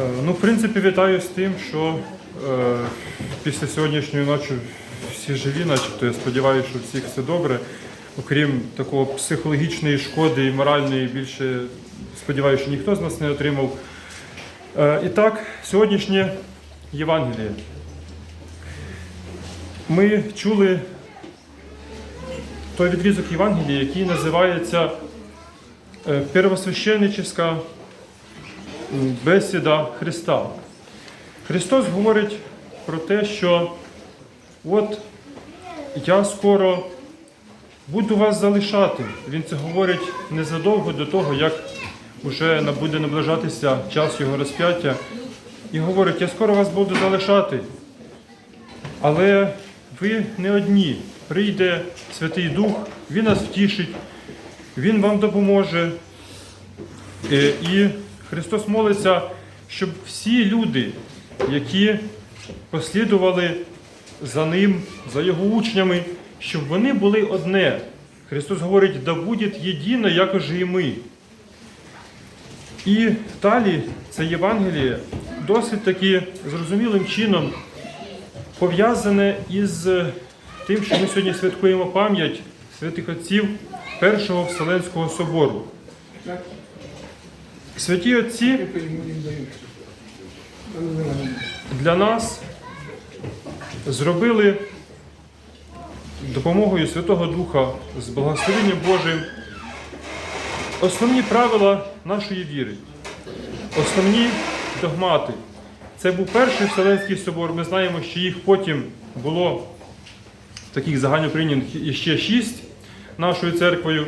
Е, Ну, в принципі, вітаю з тим, що е, після сьогоднішньої ночі всі живі, начебто я сподіваюся, що всіх все добре. Окрім такого психологічної шкоди і моральної, більше сподіваюся, що ніхто з нас не отримав. Е, і так, сьогоднішнє Євангеліє. Ми чули той відрізок Євангелія, який називається е, Первосвященническа бесіда Христа. Христос говорить про те, що от я скоро буду вас залишати. Він це говорить незадовго до того, як вже буде наближатися час його розп'яття. І говорить, я скоро вас буду залишати. Але ви не одні. Прийде Святий Дух, Він нас втішить, Він вам допоможе. Е, І Христос молиться, щоб всі люди, які послідували за Ним, за Його учнями, щоб вони були одне. Христос говорить, да буде єдино, як і ми. І далі це Євангеліє досить таки зрозумілим чином пов'язане із тим, що ми сьогодні святкуємо пам'ять святих отців Першого Вселенського собору. Святі отці для нас зробили допомогою Святого Духа з благословенням Божим основні правила нашої віри, основні догмати. Це був перший Вселенський собор. Ми знаємо, що їх потім було таких загальноприйнятих ще шість нашою церквою.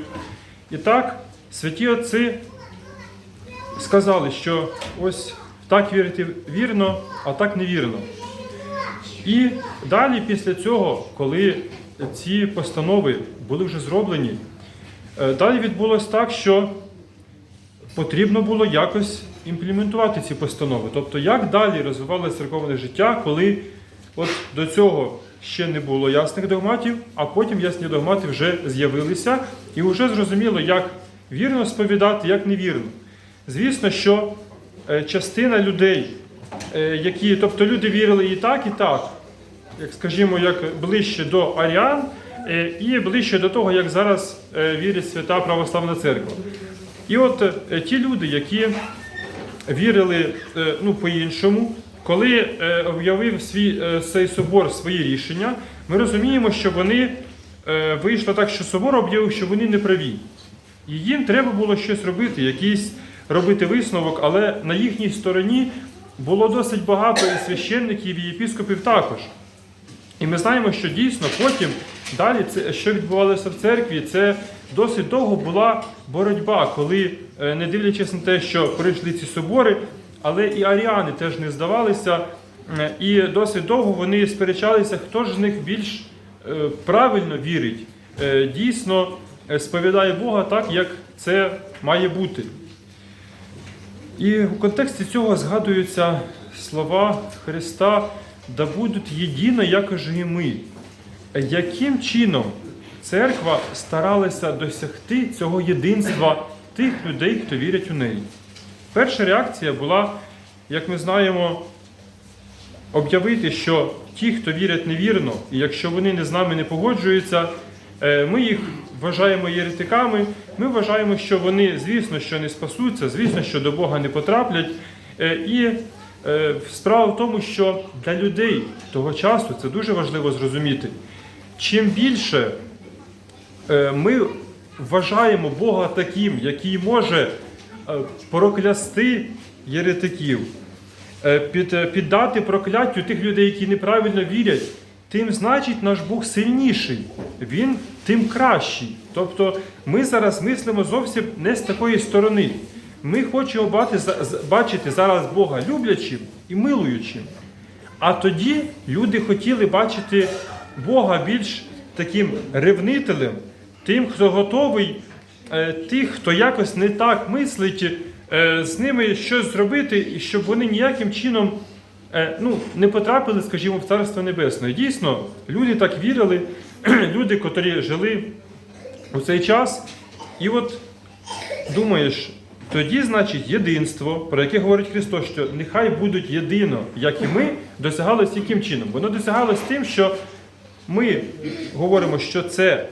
І так, святі отці сказали, що ось так вірити вірно, а так невірно. І далі, після цього, коли ці постанови були вже зроблені, е, далі відбулося так, що потрібно було якось імплементувати ці постанови. Тобто, як далі розвивалося церковне життя, коли от до цього ще не було ясних догматів, а потім ясні догмати вже з'явилися, і вже зрозуміло, як вірно сповідати, як невірно. Звісно, що е, частина людей, е, які, тобто люди вірили і так, і так, як скажімо, як ближче до аріан, е, і ближче до того, як зараз вірить свята православна церква. І от ті люди, які вірили ну, по-іншому, коли об'явив свій цей собор свої рішення, ми розуміємо, що вони вийшло так, що собор об'явив, що вони не праві. І їм треба було щось робити, якийсь робити висновок, але на їхній стороні було досить багато і священників, і єпіскопів також. І ми знаємо, що дійсно потім далі це, що відбувалося в церкві, це досить довго була боротьба, коли, е, не дивлячись на те, що прийшли ці собори, але і аріани теж не здавалися, е, і досить довго вони сперечалися, хто ж з них більш е, правильно вірить, дійсно сповідає Бога так, як це має бути. І в контексті цього згадуються слова Христа, да будуть єдино, як і ми. Яким чином церква старалася досягти цього єдинства тих людей, хто вірять у неї? Перша реакція була, як ми знаємо, об'явити, що ті, хто вірять невірно, і якщо вони не з нами не погоджуються, е, ми їх вважаємо єретиками, ми вважаємо, що вони, звісно, що не спасуться, звісно, що до Бога не потраплять. Е, І е, справа в тому, що для людей того часу це дуже важливо зрозуміти. Чим більше е, ми вважаємо Бога таким, який може проклясти єретиків, під, піддати прокляттю тих людей, які неправильно вірять, тим значить наш Бог сильніший, він тим кращий. Тобто ми зараз мислимо зовсім не з такої сторони. Ми хочемо бачити зараз Бога люблячим і милуючим. А тоді люди хотіли бачити Бога більш таким ревнителем, тим, хто готовий, е, тих, хто якось не так мислить, е, з ними щось зробити, і щоб вони ніяким чином е, ну, не потрапили, скажімо, в Царство Небесне. Дійсно, люди так вірили, люди, котрі жили у цей час. І от думаєш, Тоді, значить, єдинство, про яке говорить Христос, що нехай будуть єдино, як і ми, досягалось яким чином? Воно досягалось тим, що ми говоримо, що це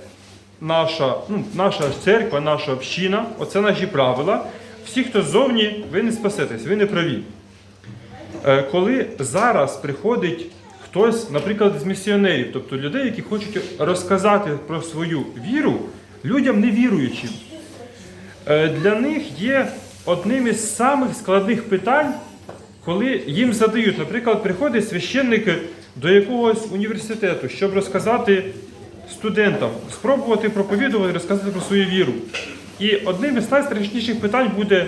наша, ну, наша церква, наша община, оце наші правила. Всі, хто ззовні, ви не спасетесь, ви не праві. Е, Коли зараз приходить хтось, наприклад, з місіонерів, тобто людей, які хочуть розказати про свою віру людям невіруючим, е, для них є одним із самих складних питань, коли їм задають, наприклад, приходить священник до якогось університету, щоб розказати студентам, спробувати проповідувати, розказати про свою віру. І одним із найстрашніших питань буде: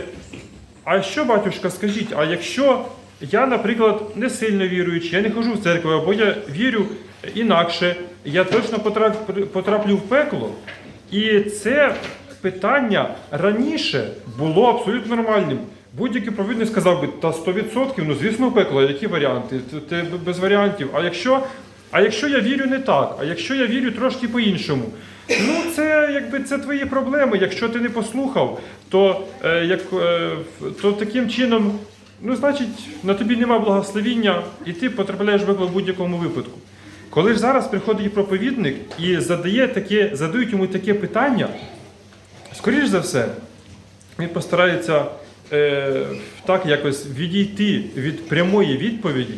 а що, батюшка, скажіть, а якщо я, наприклад, не сильно віруючий, я не ходжу в церкву, або я вірю інакше, я точно потраплю в пекло. І це питання раніше було абсолютно нормальним. Будь-який провідник сказав би, та 100%, ну звісно, пекло, які варіанти? Це без варіантів. А якщо, а якщо я вірю не так, а якщо я вірю трошки по-іншому, ну це якби це твої проблеми. Якщо ти не послухав, то, е, як, е, то таким чином, ну значить, на тобі нема благословіння, і ти потрапляєш в в будь-якому випадку. Коли ж зараз приходить проповідник і задає таке, задають йому таке питання, скоріш за все, він постарається е, так якось відійти від прямої відповіді,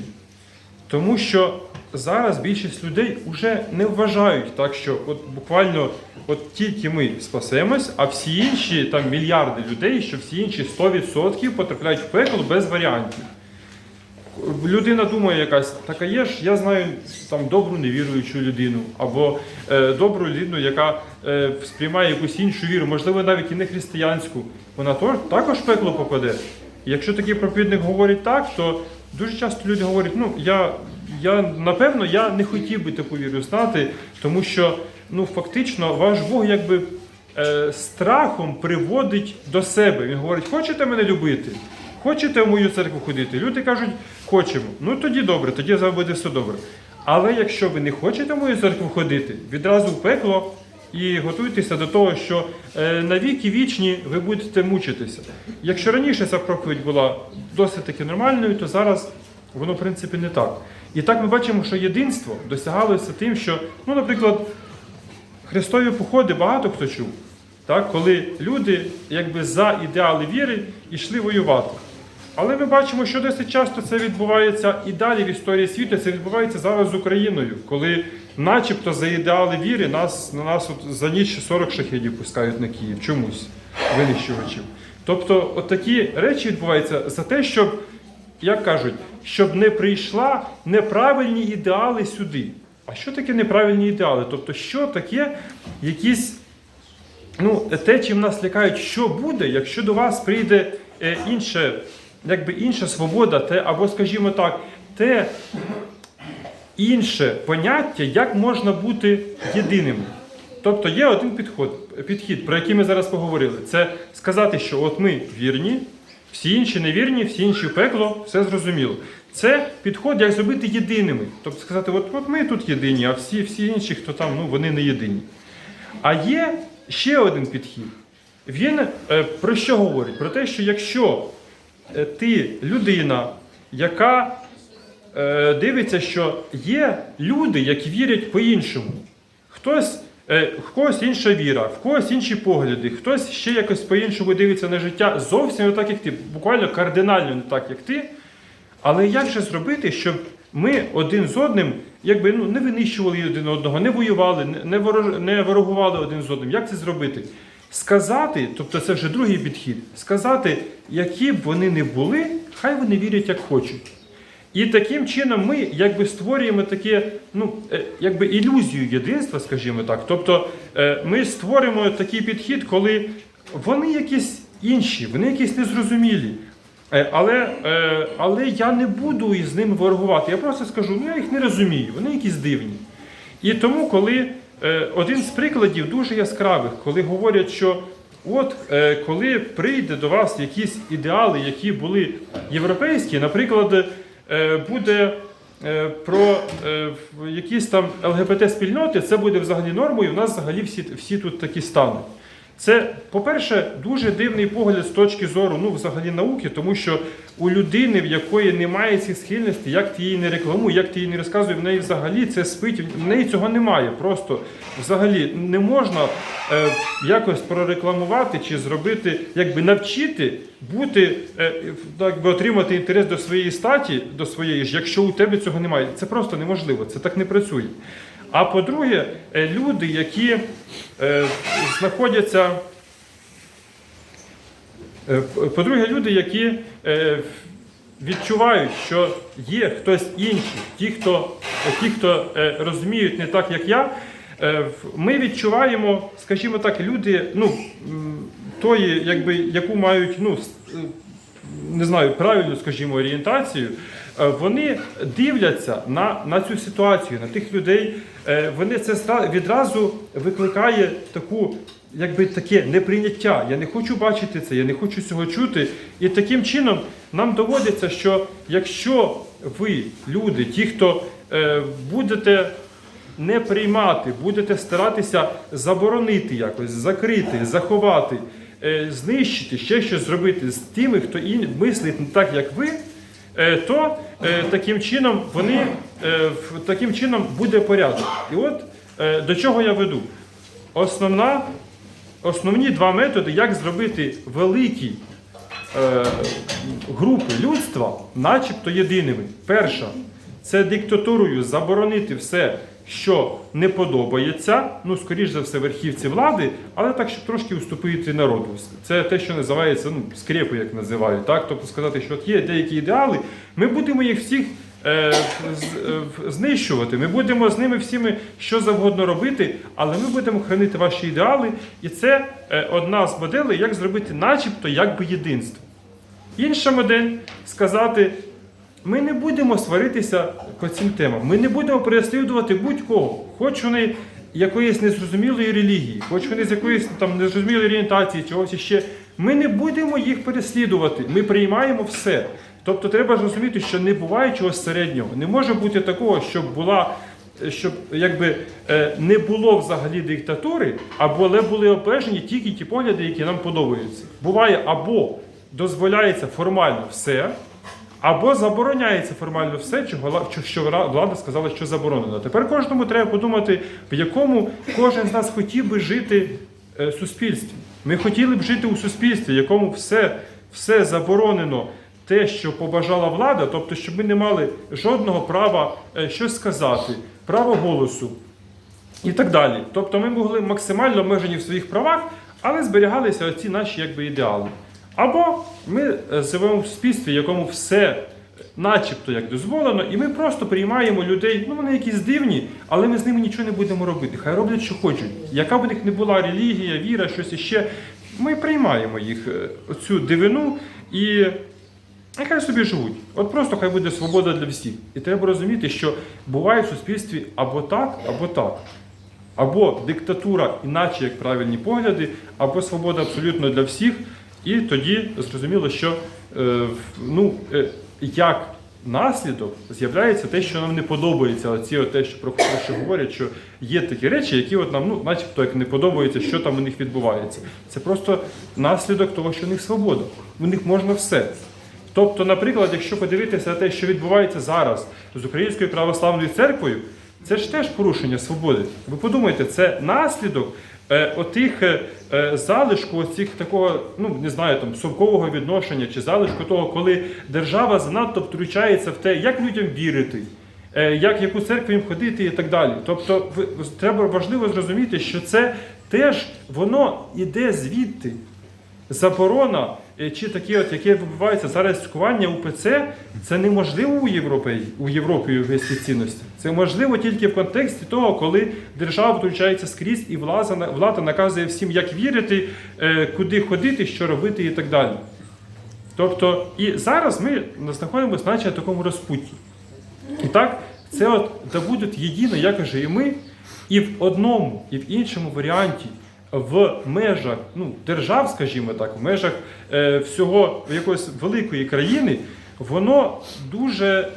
тому що зараз більшість людей вже не вважають так, що от буквально от тільки ми спасемось, а всі інші там мільярди людей, що всі інші 100% потрапляють в пекло без варіантів. Людина думає якась, так а є ж, я знаю там добру невіруючу людину, або е, добру людину, яка е, сприймає якусь іншу віру, можливо, навіть і не християнську, вона також в пекло попаде. Якщо такий проповідник говорить так, то дуже часто люди говорять, ну я, я напевно я не хотів би таку віру знати, тому що ну фактично ваш Бог якби е, страхом приводить до себе. Він говорить, хочете мене любити? Хочете в мою церкву ходити? Люди кажуть, хочемо. Ну тоді добре, тоді буде все добре. Але якщо ви не хочете в мою церкву ходити, відразу в пекло і готуйтеся до того, що е, на віки вічні ви будете мучитися. Якщо раніше ця проповідь була досить таки нормальною, то зараз воно в принципі не так. І так ми бачимо, що єдинство досягалося тим, що, ну, наприклад, Христові походи багато хто чув, так? коли люди якби за ідеали віри йшли воювати. Але ми бачимо, що досить часто це відбувається і далі в історії світу. Це відбувається зараз з Україною, коли, начебто, за ідеали віри нас на нас от за ніч 40 шахідів пускають на Київ чомусь винищувачів. Тобто, от такі речі відбуваються за те, щоб, як кажуть, щоб не прийшла неправильні ідеали сюди. А що таке неправильні ідеали? Тобто, що таке якісь ну, те, чим нас лякають, що буде, якщо до вас прийде е, інше, якби інша свобода, те, або, скажімо так, те інше поняття, як можна бути єдиним. Тобто є один підход, підхід, про який ми зараз поговорили. Це сказати, що от ми вірні, всі інші невірні, всі інші пекло, все зрозуміло. Це підход, як зробити єдиними. Тобто сказати, от, от ми тут єдині, а всі, всі інші, хто там, ну вони не єдині. А є ще один підхід. Він е, про що говорить? Про те, що якщо е, ти людина, яка е, дивиться, що є люди, які вірять по-іншому. Хтось, е, в когось інша віра, в когось інші погляди, хтось ще якось по-іншому дивиться на життя зовсім не так, як ти, буквально кардинально не так, як ти. Але як же зробити, щоб ми один з одним якби, ну, не винищували один одного, не воювали, не, ворож, не ворогували один з одним? Як це зробити? Сказати, тобто це вже другий підхід, сказати, які б вони не були, хай вони вірять, як хочуть. І таким чином ми якби створюємо таке, ну, е, якби ілюзію єдинства, скажімо так. Тобто е, ми створюємо такий підхід, коли вони якісь інші, вони якісь незрозумілі. Е, Але, але я не буду із ними ворогувати. Я просто скажу, ну я їх не розумію, вони якісь дивні. І тому, коли один з прикладів дуже яскравих, коли говорять, що от коли прийде до вас якісь ідеали, які були європейські, наприклад, буде е, про е, якісь там ЛГБТ-спільноти, це буде взагалі нормою, У нас взагалі всі, всі тут такі стануть. Це, по-перше, дуже дивний погляд з точки зору ну, взагалі науки, тому що у людини, в якої немає цих схильностей, як ти її не рекламуй, як ти їй не розказуй, в неї взагалі це спить, в неї цього немає. Просто взагалі не можна е, якось прорекламувати чи зробити, якби навчити бути, е, так би отримати інтерес до своєї статі, до своєї ж, якщо у тебе цього немає. Це просто неможливо, це так не працює. А по-друге, е, люди, які е, знаходяться. Е, По-друге, люди, які е, відчувають, що є хтось інший, ті, хто, ті, хто е, розуміють не так, як я, ми відчуваємо, скажімо так, люди, ну, тої, якби, яку мають, ну, не знаю, правильну, скажімо, орієнтацію, вони дивляться на, на цю ситуацію, на тих людей. Вони це відразу викликає таку, якби таке неприйняття. Я не хочу бачити це, я не хочу цього чути. І таким чином нам доводиться, що якщо ви, люди, ті, хто е, будете не приймати, будете старатися заборонити якось, закрити, заховати, е, знищити, ще щось зробити з тими, хто і мислить не так, як ви, е, то е, таким чином вони е, таким чином буде порядок. І от до чого я веду? Основна, основні два методи, як зробити великі е, групи людства, начебто єдиними. Перша це диктатурою заборонити все, що не подобається, ну, скоріш за все, верхівці влади, але так, щоб трошки уступити народу. Це те, що називається ну, скрепи, як називають. Так? Тобто сказати, що от є деякі ідеали, ми будемо їх всіх знищувати. Ми будемо з ними всіми що завгодно робити, але ми будемо хранити ваші ідеали. І це е, одна з моделей, як зробити, начебто, якби єдинство. Інша модель сказати: ми не будемо сваритися по цим темам, ми не будемо переслідувати будь-кого, хоч вони якоїсь незрозумілої релігії, хоч вони з якоїсь там незрозумілої орієнтації, чогось іще. Ми не будемо їх переслідувати, ми приймаємо все. Тобто треба ж розуміти, що не буває чогось середнього. Не може бути такого, щоб була. Щоб якби е, не було взагалі диктатури, або були обмежені тільки ті погляди, які нам подобаються. Буває або дозволяється формально все, або забороняється формально все, чого що- влада сказала, що заборонено. Тепер кожному треба подумати, в якому кожен з нас хотів би жити е, суспільстві. Ми хотіли б жити у суспільстві, в якому все, все заборонено. Те, що побажала влада, тобто, щоб ми не мали жодного права е, щось сказати, право голосу, і так далі. Тобто ми могли максимально обмежені в своїх правах, але зберігалися оці наші якби, ідеали. Або ми е, живемо в суспільстві, якому все начебто як дозволено, і ми просто приймаємо людей, ну вони якісь дивні, але ми з ними нічого не будемо робити. Хай роблять, що хочуть. Яка б у них не була релігія, віра, щось іще, ми приймаємо їх е, оцю дивину і Нехай собі живуть. От просто хай буде свобода для всіх. І треба розуміти, що буває в суспільстві або так, або так. Або диктатура, іначе як правильні погляди, або свобода абсолютно для всіх. І тоді зрозуміло, що е, ну, е, як наслідок з'являється те, що нам не подобається. Оці те, що про що говорять, що є такі речі, які от нам, ну, начебто, як не подобається, що там у них відбувається. Це просто наслідок того, що у них свобода. У них можна все. Тобто, наприклад, якщо подивитися на те, що відбувається зараз з Українською православною церквою, це ж теж порушення свободи. Ви подумайте, це наслідок е, отих е, е, залишку, оцих такого, ну не знаю, там совкового відношення чи залишку того, коли держава занадто втручається в те, як людям вірити. е, Як яку церкву їм ходити і так далі. Тобто, треба важливо зрозуміти, що це теж воно іде звідти заборона, чи таке, от, яке відбувається зараз цькування УПЦ, це неможливо у Європі, у Європі європейські цінності. Це можливо тільки в контексті того, коли держава втручається скрізь і влада, влада наказує всім, як вірити, е, куди ходити, що робити і так далі. Тобто, і зараз ми знаходимося наче на такому розпутті. І так, це от да будуть єдино, як і ми, і в одному, і в іншому варіанті, в межах ну, держав, скажімо так, в межах е, всього якоїсь великої країни, воно дуже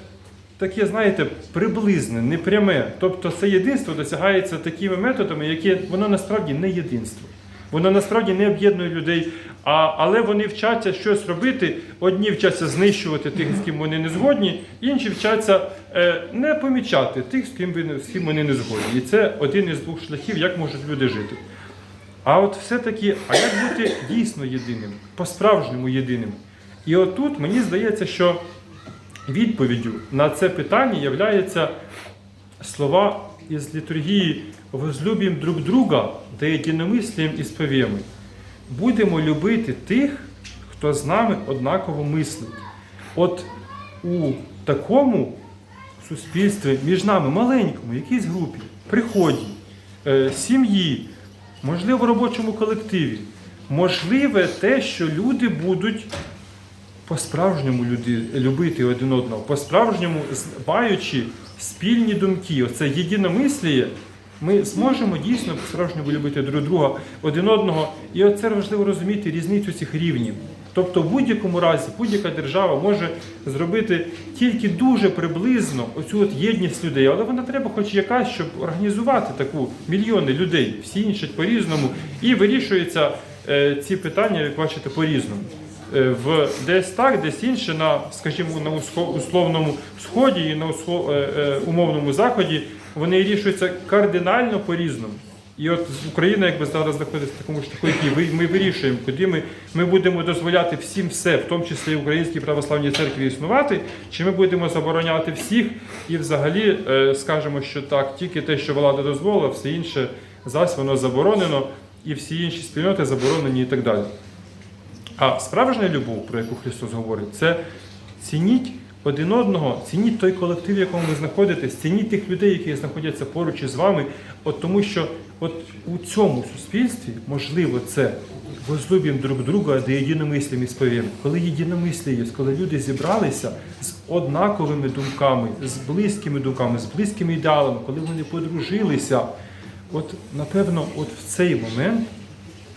таке, знаєте, приблизне, непряме. Тобто це єдинство досягається такими методами, які воно насправді не єдинство. Воно насправді не об'єднує людей, а, але вони вчаться щось робити. Одні вчаться знищувати тих, з ким вони не згодні, інші вчаться е, не помічати тих, з ким, з ким вони не згодні. І це один із двох шляхів, як можуть люди жити. А от все-таки, а як бути дійсно єдиним, по-справжньому єдиним? І отут мені здається, що відповіддю на це питання являються слова із літургії «Возлюбім друг друга, да єдиномислієм і сповєми». Будемо любити тих, хто з нами однаково мислить. От у такому суспільстві між нами, маленькому, якійсь групі, приході, е, сім'ї, можливо, в робочому колективі, можливе те, що люди будуть по-справжньому любити один одного, по-справжньому маючи спільні думки, оце єдиномисліє, ми зможемо дійсно по-справжньому любити друг друга один одного. І оце важливо розуміти різницю цих рівнів. Тобто, в будь-якому разі, будь-яка держава може зробити тільки дуже приблизно оцю от єдність людей, але вона треба хоч якась, щоб організувати таку мільйони людей, всі інші по-різному, і вирішуються е, ці питання, як бачите, по-різному. Е, в десь так, десь інше, на, скажімо, на условному сході і на е, е, умовному заході вони рішуються кардинально по-різному. І от Україна, якби зараз знаходиться в такому шляху, який ми вирішуємо, куди ми, ми будемо дозволяти всім все, в тому числі Українській православній церкві, існувати, чи ми будемо забороняти всіх і взагалі е, скажемо, що так, тільки те, що влада дозволила, все інше зась воно заборонено, і всі інші спільноти заборонені і так далі. А справжня любов, про яку Христос говорить, це цініть один одного, цініть той колектив, в якому ви знаходитесь, цініть тих людей, які знаходяться поруч із вами. От тому що от у цьому суспільстві можливо це возлюбім друг друга, де єдиномислім і сповім. Коли єдиномислі є, коли люди зібралися з однаковими думками, з близькими думками, з близькими ідеалами, коли вони подружилися, от напевно, от в цей момент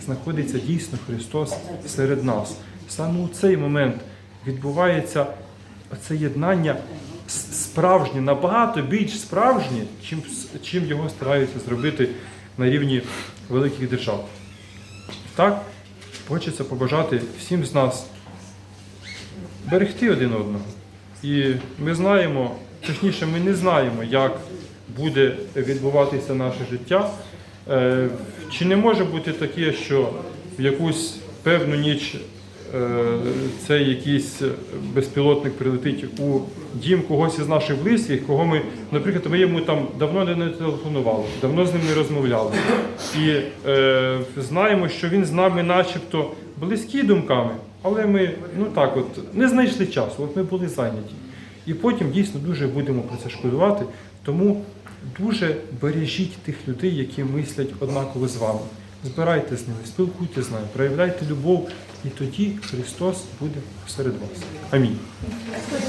знаходиться дійсно Христос серед нас. Саме у цей момент відбувається це єднання справжнє, набагато більш справжнє, чим, чим його стараються зробити на рівні великих держав. Так, хочеться побажати всім з нас берегти один одного. І ми знаємо, точніше, ми не знаємо, як буде відбуватися наше життя. Е, Чи не може бути таке, що в якусь певну ніч цей якийсь безпілотник прилетить у дім когось із наших близьких, кого ми, наприклад, ми йому там давно не телефонували, давно з ним не розмовляли. І е, знаємо, що він з нами начебто близькі думками, але ми ну так от не знайшли часу, от ми були зайняті. І потім дійсно дуже будемо про це шкодувати. Тому дуже бережіть тих людей, які мислять однаково з вами. Збирайте з ними, спілкуйтесь з нами, проявляйте любов, і тоді Христос буде серед вас. Амінь.